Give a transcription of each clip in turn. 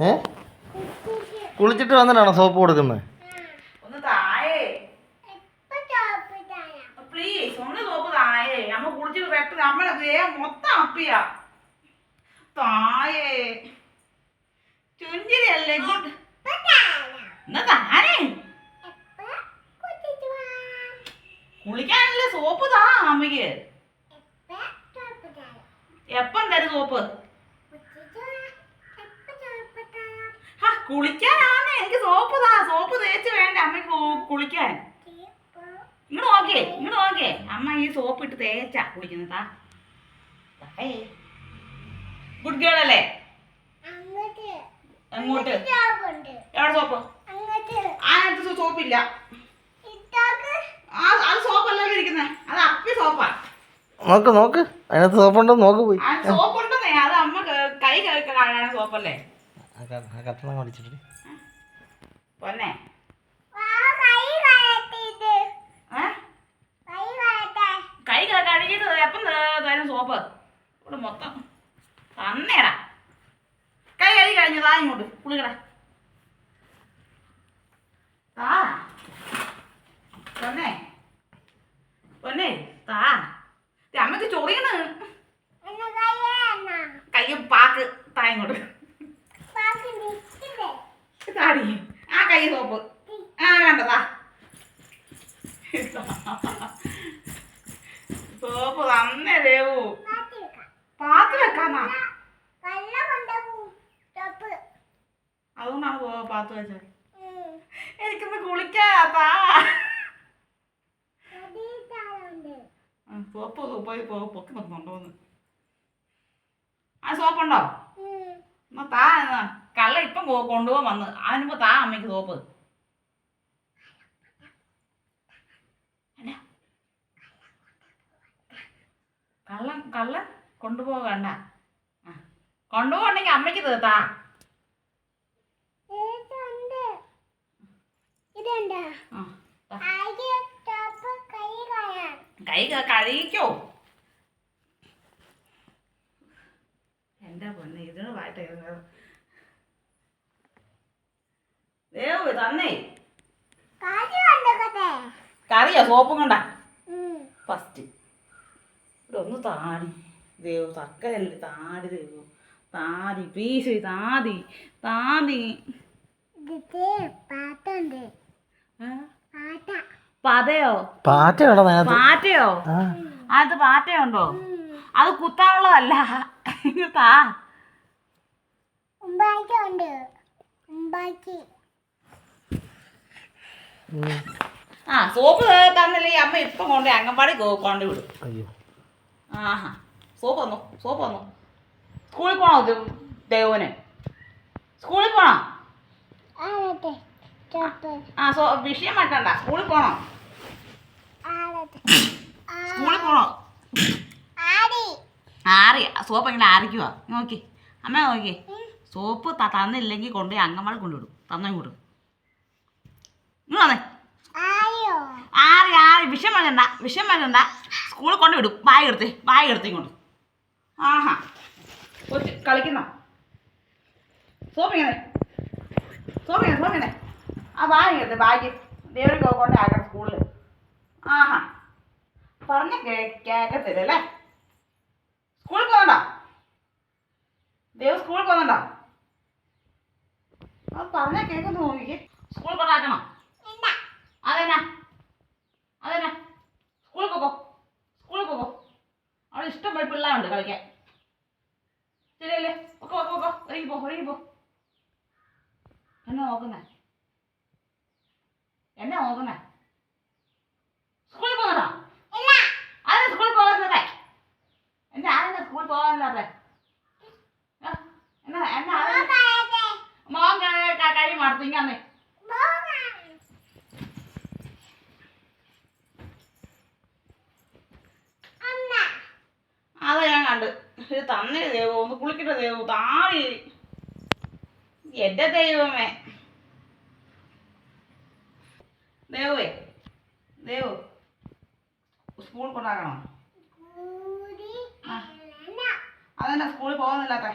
ഏ? കുളിച്ചിട്ട് വന്നിട്ടാണോ സോപ്പ് കൊടുക്കുന്നത്? കുളിക്കാനല്ലേ സോപ്പ് താ അമ്മയ്ക്ക്. എപ്പം തരും സോപ്പ്? കുളിക്കാനാണ്. എനിക്ക് സോപ്പ് താ. സോപ്പ് തേച്ച് വേണ്ട. അമ്മയ്ക്ക് കുളിക്കാൻ. ഇങ്ങോട്ട് നോക്കിയേ ഇങ്ങോട്ട് നോക്കിയേ അമ്മ ഈ സോപ്പ് ഇട്ട് തേച്ചാ കുളിക്കുന്നത്. താ ഗുഡ് ഗേൾ അല്ലേ? അങ്ങോട്ട്. എവിടെ സോപ്പ്? അതിനകത്ത് സോപ്പില്ല. ആ അത് സോപ്പല്ലല്ലോ ഇരിക്കുന്നത് അത് അപ്പി സോപ്പാ. നോക്ക് നോക്ക്. അതിനകത്ത് സോപ്പുണ്ടോ നോക്ക് പോയി. ആ സോപ്പ് ഉണ്ടെന്നേ അത് അമ്മ ക- കൈ കഴുകാനാണ് സോപ്പല്ലേ? ആ ക- ആ കട്ടണം അടിച്ചിട്ട് പൊന്നെ കൈ കഴുകിയിട്ട് എപ്പം തരും സോപ്പ്. ഇവിടെ മൊത്തം തന്നേടാ. കൈ കഴുകി കഴിഞ്ഞു ഇങ്ങോട്ട്. കുളിക്കട. താ. പൊന്നെ. പൊന്നെ താ ദേ അമ്മയ്ക്ക് ചൊറിയണ് കൈ പാക്ക് താ ഇങ്ങോട്ട് താടി ആ കൈ സോപ്പ് ആ വേണ്ടതാ സോപ്പ് തന്നെ ദേവു. പാത്ത് വെക്കാന്നാ? അതുകൊണ്ടാണ് സോ- പാത്ത് വെച്ചത്. എനിക്കൊന്ന് കുളിക്കാത്താ സോപ്പ് പോയി പൊക്കി നോക്കുന്നുണ്ടോന്ന് ആ സോപ്പുണ്ടോ? എന്നാ താ. കള്ള ഇപ്പം കൊണ്ടുപോകാൻ വന്ന്. അതിനുമ്പോ താ അമ്മയ്ക്ക് സോപ്പ് എന്നാ? കള്ളൻ കൊണ്ടുപോകണ്ട ആ കൊണ്ടുപോകണ്ടെങ്കിൽ അമ്മയ്ക്ക് തീർത്താ. കൈ കഴിക്കോ എന്റെ പൊന്നെ ഇതിന് ഇരുന്നത് ദേവ് തന്നേ. കറിയോ? സോപ്പും കൊണ്ടാ. ഫസ്റ്റ് ഒന്ന് താടി. ദേവ് തക്കനല്ലേ താടി ദൈവം. താടി പ്ലീസ് താതി താതി പാതയോ പാറ്റയോ അത് പാറ്റയുണ്ടോ അത് കുത്താനുള്ളതല്ല. താ. ആ സോപ്പ് തന്നില്ലേ? ഈ അമ്മ ഇപ്പം കൊണ്ടുപോയി അംഗൻവാടി കൊണ്ട് വിടും അയ്യോ. ആഹാ. സോപ്പ് വന്നു സോപ്പ് വന്നു സ്കൂളിൽ പോണോ ദേവുന് സ്കൂളിൽ പോണോ? ആ സോ വിഷയം മാറ്റണ്ട സ്കൂളിൽ പോണോ? സ്കൂളിൽ പോണോ? ആറി. സോപ്പ് ഇങ്ങനെ ആറിക്കുവാ. നോക്കി. അമ്മ നോക്കി. സോപ്പ് തന്നില്ലെങ്കിൽ കൊണ്ടുപോയി അംഗൻവാടി കൊണ്ടുവിടും. തന്നെ കൊടുക്കും ഇങ്ങനെ വന്നേ. ആറി ആറി. വിഷം വേണ്ട വിഷം വേണ്ട സ്കൂളിൽ കൊണ്ട് വിടും. ബാഗ് എടുത്തേ ബാഗ് എടുത്തേ ഇങ്ങോട്ട്. ആഹാ. കൊച്ചു കളിക്കുന്ന? സോപ്പ് സോപ്പിങ്ങനെ സോപ്പിങ്ങനെ. സോപ്പ് ഇങ്ങനെ ആ ബാഗ് എടുത്തേ ബാഗ് ദേവരി കൊണ്ട് ആക്കണം സ്കൂളിൽ ആഹാ. പറഞ്ഞ കേ കേക്കത്തില്ലല്ലേ സ്കൂളിൽ പോകുന്നുണ്ടോ? ദേവ് സ്കൂളിൽ പോകുന്നുണ്ടോ? അത് പറഞ്ഞ കേൾക്കുന്നു നോക്കിക്കേ സ്കൂളിൽ കൊണ്ടാക്കണം? അതെന്നാ സ്കൂളിൽ പോകോ സ്കൂളിൽ പോകോ അവിടെ പിള്ളേരുണ്ട് കളിക്കാൻ. ശരിയല്ലേ? ഒക്കെ ഒക്കെ ഒക്കെ ഒഴുകി പോ ഒഴുകി പോ. എന്നെ നോക്കുന്നേ? എന്നെ നോക്കുന്നേ? സ്കൂളിൽ പോകുന്നതാ? ആരാ സ്കൂളിൽ പോകുന്നത് എന്നെ ആരെന്നാ സ്കൂളിൽ പോകാനില്ലാതെ എന്നാ എന്നാ മോൻ കഴിയും ക- കഴി മടുത്തു ഇങ്ങനെ പോകാൻ അമ്മ ഞാൻ ഇത് തന്നെ ദൈവം ഒന്ന് കുളിക്കട്ടെ ദൈവം താഴെ എന്റെ ദൈവമേ. ദേവേ ദേവ് സ്കൂൾ കൊണ്ടാക്കണോ? അതെന്നാ സ്കൂളിൽ പോകുന്നില്ലാത്ത?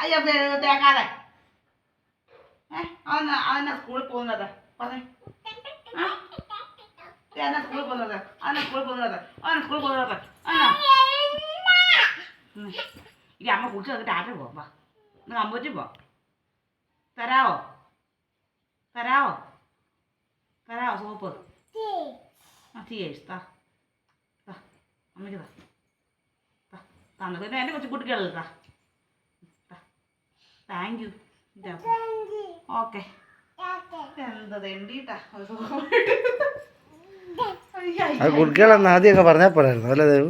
അയ്യോ തേക്കാതെ. ഏ അതെന്നാ അതെന്നാ സ്കൂളിൽ പോകുന്നത് പറഞ്ഞേ. അവനെ സ്കൂളിൽ പോകുന്നത് അവനെ സ്കൂളിൽ പോകുന്നത് അവനെ സ്കൂളിൽ പോകുന്നത് അവനാ ഉം. ഇനി അമ്മ കുളിച്ച് വന്നിട്ട് ആറ്റ പോവാം വാ. ഒന്ന് കമ്പൂറ്റി പോ. തരാവോ? തരാവോ? തരാവോ സോപ്പ് ആ തീ താ. താ അമ്മയ്ക്ക് താ. താ തന്നത് പിന്നെ എന്റെ കൊച്ചു കുട്ടികളല്ലേ താ. താങ്ക് യു ഓക്കെ എന്താ തെണ്ടിട്ടാ? അത് കുട്ടികളെന്ന് ആദ്യമൊക്കെ പറഞ്ഞാൽ പോരായിരുന്നു അല്ലേ ദേവ്?